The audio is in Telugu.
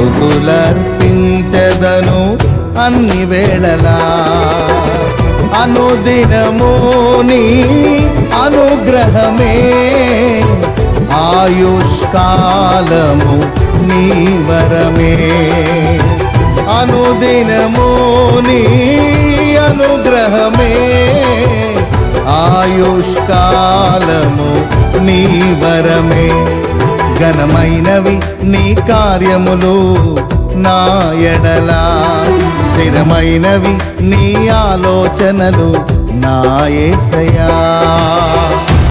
స్థుతులర్పించెదను అన్ని వేళలా. అనుదినమోని అనుగ్రహమే. ఆయుష్కాలము నీ వరమే. అనుదినమోని అనుగ్రహమే. ఆయుష్కాలము నీ వరమే. ఘనమైనవి నీ కార్యములు నా ఎడలా స్థిరమైనవి నీ ఆలోచనలు నా ఏసయా